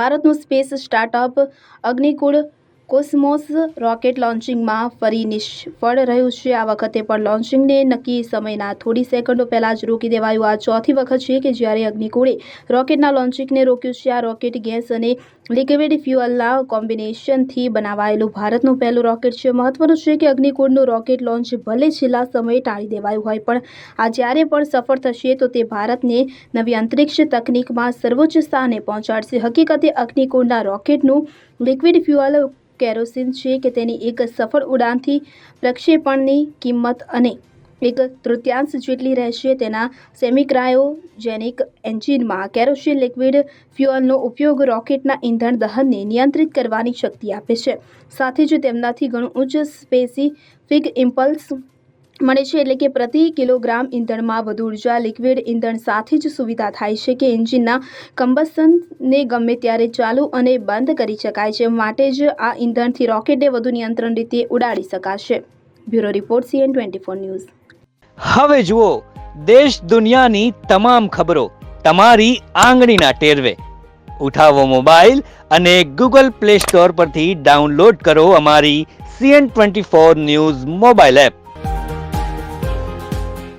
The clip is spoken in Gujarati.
ભારતનું space startup Agnikul Cosmos rocket લોન્ચિંગમાં ફરી નિષ્ફળ રહ્યું છે. આ વખતે પણ લોન્ચિંગને નક્કી સમયના થોડી સેકન્ડો પહેલાં જ રોકી દેવાયું. આ ચોથી વખત છે કે જ્યારે અગ્નિકુળે રોકેટના લોન્ચિંગને રોક્યું છે, આ રોકેટ ગેસ અને લિક્વિડ ફ્યુઅલના કોમ્બિનેશનથી બનાવાયેલું ભારતનું પહેલું રોકેટ છે. મહત્વનું છે કે અગ્નિકુળનું રોકેટ લોન્ચ ભલે છેલ્લા સમયે ટાળી દેવાયું હોય, પણ આ જ્યારે પણ સફળ થશે તો તે ભારતને નવી અંતરિક્ષ તકનીકમાં સર્વોચ્ચ સ્થાને પહોંચાડશે. હકીકતે અગ્નિકુળના રોકેટનું લિક્વિડ ફ્યુઅલ કેરોસીન છે કે તેની એક સફળ ઉડાનથી પ્રક્ષેપણની કિંમત અને એક તૃતીયાંશ જેટલી રહેશે તેના સેમિક્રાયોજેનિક એન્જિનમાં કેરોસીન લિક્વિડ ફ્યુઅલનો ઉપયોગ રોકેટના ઇંધણ દહનને નિયંત્રિત કરવાની શક્તિ આપે છે. સાથે જ તેમનાથી ઘણું ઉચ્ચ સ્પેસિફિક ઇમ્પલ્સ મળે છે એટલે કે પ્રતિ કિલોગ્રામ ઇંધણમાં વધુ ઊર્જા લિક્વિડ ઇંધણ સાથે જ સુવિધા થાય છે કે એન્જિનના કમ્બસનને ગમે ત્યારે ચાલુ અને બંધ કરી શકાય છે. માટે જ આ ઇંધણથી રોકેટને વધુ નિયંત્રણ રીતે ઉડાડી શકાશે. Bureau report, CN twenty four news. હવે જુઓ, દેશ દુનિયાની તમામ ખબરો તમારી આંગળીના ટેરવે. ઉઠાવો મોબાઈલ અને ગૂગલ પ્લે સ્ટોર પરથી ડાઉનલોડ કરો અમારી CN twenty four news mobile app.